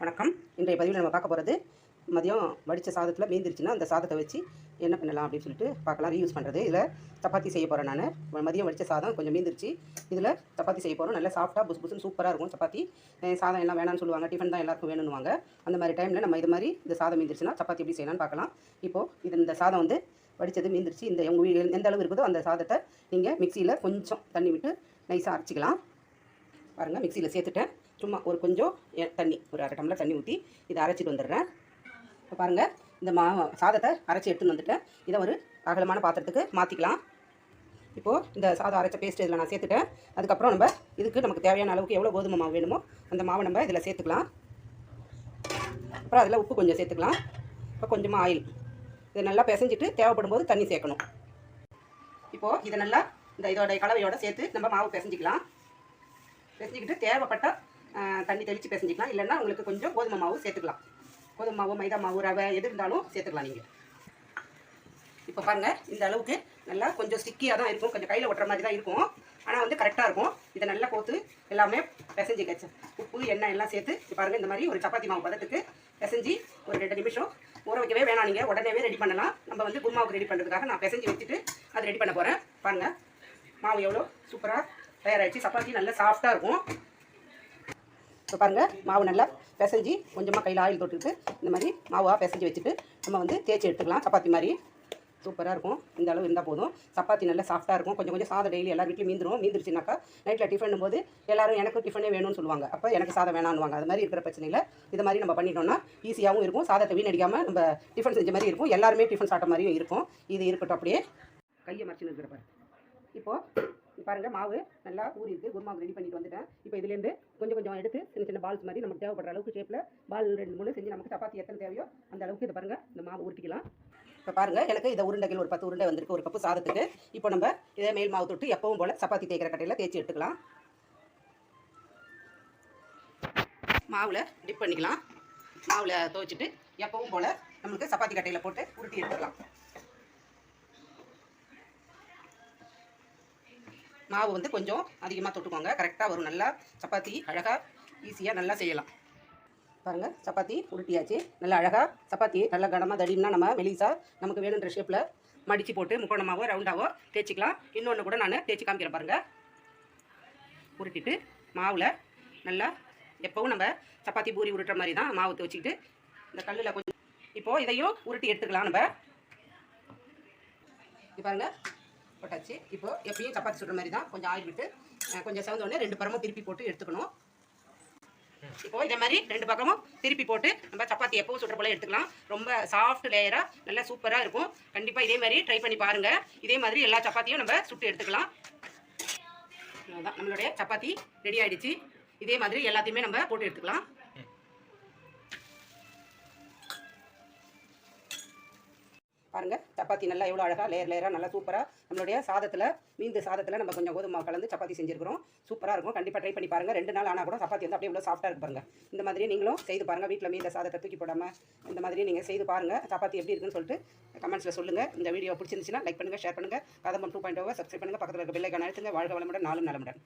வணக்கம். இன்றைய பதிவில் நம்ம பார்க்க போகிறது மதியம் வடித்த சாதத்தில் மீந்திருச்சுன்னா அந்த சாதத்தை வச்சு என்ன பண்ணலாம் அப்படின்னு சொல்லிட்டு பார்க்கலாம். ரீயூஸ் பண்ணுறது இதில் சப்பாத்தி செய்ய போகிறேன் நான். மதியம் வடித்த சாதம் கொஞ்சம் மீந்திருச்சு. இதில் சப்பாத்தி செய்ய போகிறோம் நல்லா சாஃப்ட்டாக புஸ் புஸ்னு சூப்பராக இருக்கும் சப்பாத்தி. சாதம் எல்லாம் வேணாம்னு சொல்லுவாங்க. டிஃபன் தான் எல்லாருக்கும் வேணும்னுவாங்க. அந்த மாதிரி டைமில் நம்ம இது மாதிரி இந்த சாதம் மீந்திருச்சுன்னா சப்பாத்தி எப்படி செய்யலாம்னு பார்க்கலாம். இப்போது இது இந்த சாதம் வந்து வடித்தது மீந்திருச்சு. இந்த உங்கள் எந்த அளவு இருக்குதோ அந்த சாதத்தை நீங்கள் மிக்சியில் கொஞ்சம் தண்ணி விட்டு நைஸாக அரைச்சிக்கலாம். பாருங்கள் மிக்சியில் சேர்த்துட்டேன். சும்மா ஒரு கொஞ்சம் எ- தண்ணி ஒரு அரை டம்ளர் தண்ணி ஊற்றி இதை அரைச்சிட்டு வந்துடுறேன். இப்போ பாருங்கள் இந்த மா சாதத்தை அரைச்சி எடுத்துன்னு வந்துட்டேன். இதை ஒரு அகலமான பாத்திரத்துக்கு மாற்றிக்கலாம் இப்போது இந்த சாதம் அரைச்ச பேஸ்ட் இதில் நான் சேர்த்துட்டேன். அதுக்கப்புறம் நம்ம இதுக்கு நமக்கு தேவையான அளவுக்கு எவ்வளோ கோதுமை மாவு வேணுமோ அந்த மாவை நம்ம இதில் சேர்த்துக்கலாம். அப்புறம் அதில் உப்பு கொஞ்சம் சேர்த்துக்கலாம். இப்போ கொஞ்சமாக ஆயில். இதை நல்லா பிசைஞ்சிட்டு தேவைப்படும் போது தண்ணி சேர்க்கணும். இப்போது இதை நல்லா இந்த இதோடைய கலவையோட சேர்த்து நம்ம மாவு பிசைஞ்சிக்கலாம். பிசைஞ்சிக்கிட்டு தேவைப்பட்ட தண்ணி தெளித்து பிசைஞ்சிக்கலாம். இல்லைன்னா உங்களுக்கு கொஞ்சம் கோதுமை மாவு சேர்த்துக்கலாம். கோதுமை மாவு மைதா மாவு ரவை எது இருந்தாலும் சேர்த்துக்கலாம் நீங்கள் இப்போ பாருங்கள் இந்த அளவுக்கு நல்லா கொஞ்சம் ஸ்டிக்கியாக தான் இருக்கும். கொஞ்சம் கையில் ஒட்டுற மாதிரி தான் இருக்கும். ஆனால் வந்து கரெக்டாக இருக்கும். இதை நல்லா போத்து எல்லாமே பிசைஞ்சு கச்சு உப்பு எண்ணெய் எல்லாம் சேர்த்து இப்போ பாருங்கள் இந்த மாதிரி ஒரு சப்பாத்தி மாவு பதத்துக்கு பிசைஞ்சு ஒரு ரெண்டு நிமிஷம் ஊற வைக்கவே வேணாம் நீங்கள் உடனேவே ரெடி பண்ணலாம். நம்ம வந்து குருமாவுக்கு ரெடி பண்ணுறதுக்காக நான் பிசைஞ்சு வச்சுட்டு அது ரெடி பண்ண போகிறேன் பாருங்கள் மாவு எவ்வளோ சூப்பராக தயாராகிடுச்சு சப்பாத்தி நல்லா சாஃப்டாக இருக்கும். இப்போ பாருங்கள் மாவு நல்லா பிசைஞ்சு கொஞ்சமாக கையில் ஆயில் தொட்டுக்கிட்டு இந்த மாதிரி மாவாக பிசைஞ்சு வச்சுட்டு நம்ம வந்து தேய்ச்சி எடுத்துக்கலாம். சப்பாத்தி மாதிரி. சூப்பராக இருக்கும். இந்த அளவு இருந்தால் போதும். சப்பாத்தி நல்லா சாஃப்ட்டாக இருக்கும். கொஞ்சம் கொஞ்சம் சாதம் டெய்லி எல்லார் வீட்லையும் மீந்துரும். மீந்துருச்சுனாக்கா நைட்டில் டிஃபன் போது எல்லாரும் எனக்கு டிஃபனே வேணும்னு சொல்லுவாங்க. அப்போ எனக்கு சாதம் வேணான்னுவாங்க. அது மாதிரி இருக்கிற பிரச்சனையில் இது மாதிரி நம்ம பண்ணிட்டோம்னா ஈஸியாகவும் இருக்கும். சாதத்தை வீணடிக்காமல் நம்ம டிஃபன் செஞ்ச மாதிரி இருக்கும். எல்லாருமே டிஃபன் சாப்பிட்ட மாதிரியும் இருக்கும். இது இருக்கட்டும் அப்படியே. கையை மறைச்சு இருக்கிற பாரு இப்போது பாருங்கள் மாவு நல்லா ஊறி இருக்குது குருமாவு ரெடி பண்ணிட்டு வந்துட்டேன். இப்போ இதுலேருந்து கொஞ்சம் கொஞ்சம் எடுத்து சின்ன சின்ன பால்ஸ் மாதிரி நமக்கு தேவைப்படுற அளவுக்கு ஷேப்பில் பால் ரெண்டு மூணு செஞ்சு நமக்கு சப்பாத்தி எத்தனை தேவையோ அந்த அளவுக்கு இதை பாருங்கள் இந்த மாவு உருட்டிக்கலாம். இப்போ பாருங்கள் எனக்கு இதை உருண்டைகள் ஒரு பத்து உருண்டை வந்திருக்கு ஒரு கப்பு சாதத்துக்கு. இப்போ நம்ம இதே மேல் மாவு தொட்டு எப்பவும் போல் சப்பாத்தி தேய்க்கிற கட்டையில் தேய்ச்சி எடுத்துக்கலாம். மாவில் டிப் பண்ணிக்கலாம். மாவில் துவைச்சிட்டு எப்பவும் போல் நம்மளுக்கு சப்பாத்தி கட்டையில் போட்டு உருட்டி எடுத்துக்கலாம். மாவு வந்து கொஞ்சம் அதிகமாக தொட்டுக்கோங்க. கரெக்டாக வரும். நல்லா சப்பாத்தி அழகாக ஈஸியாக நல்லா செய்யலாம். பாருங்கள் சப்பாத்தி உருட்டியாச்சு. நல்லா அழகாக சப்பாத்தி நல்லா கனமாக தடினா நம்ம மெலிசா நமக்கு வேணுன்ற ஷேப்பில் மடித்து போட்டு முக்கோணமாகவோ ரவுண்டாகவோ தேய்ச்சிக்கலாம். இன்னொன்று கூட நான் தேய்ச்சி காமிக்கிறேன் பாருங்கள் உருட்டிட்டு மாவில் நல்லா எப்போவும் நம்ம சப்பாத்தி பூரி உருட்டுற மாதிரி தான் மாவு துவச்சிக்கிட்டு இந்த கல்லில் கொஞ்சம் இப்போது இதையும் உருட்டி எடுத்துக்கலாம் நம்ம. இது பாருங்கள் போட்டாச்சு. இப்போ எப்பயும் சப்பாத்தி சுடுற மாதிரி தான் கொஞ்சம் ஆயில் விட்டு கொஞ்சம் செவந்த உடனே ரெண்டு பக்கமும் திருப்பி போட்டு எடுத்துக்கணும். இப்போ இதே மாதிரி ரெண்டு பக்கமும் திருப்பி போட்டு நம்ம சப்பாத்தி எப்பவும் சுடுற போல எடுத்துக்கலாம். ரொம்ப சாஃப்ட் லேயராக நல்லா சூப்பராக இருக்கும். கண்டிப்பாக இதே மாதிரி ட்ரை பண்ணி பாருங்க. இதே மாதிரி எல்லா சப்பாத்தியும் நம்ம சுட்டு எடுத்துக்கலாம். அவ்வளோதான் நம்மளுடைய சப்பாத்தி ரெடி ஆயிடுச்சு. இதே மாதிரி எல்லாத்தையுமே நம்ம போட்டு எடுத்துக்கலாம். பாருங்கள் சப்பாத்தி நல்லா எவ்வளோ அழகாக லேயர் லேயராக நல்லா சூப்பராக நம்மளுடைய சாதத்தில் மீந்து சாதத்தில் நம்ம கொஞ்சம் கோதுமை கலந்து சப்பாத்தி செஞ்சுருக்கிறோம். சூப்பராக இருக்கும். கண்டிப்பாக ட்ரை பண்ணி பாருங்கள் ரெண்டு நாள் ஆனால் கூட சப்பாத்தி வந்து அப்படியே இவ்வளோ சாஃப்ட்டாக இருக்கு பாருங்கள் இந்த மாதிரி நீங்களும் செய்து பாருங்கள் வீட்டில் மீந்த சாதத்தை தூக்கி போடாமல் இந்த மாதிரி நீங்கள் செய்து பாருங்கள் சப்பாத்தி எப்படி இருக்குன்னு சொல்லிட்டு கமெண்ட்ஸில் சொல்லுங்கள் இந்த வீடியோ பிடிச்சிருந்துச்சுன்னா லைக் பண்ணுங்கள் ஷேர் பண்ணுங்கள் Kadambam two point over oh subscribe பண்ணுங்கள் பக்கத்தில் இருக்க பெல்லைக்கான அழுத்துங்க. வாழ்க வளமுடன். நாளும் நலமுடன்.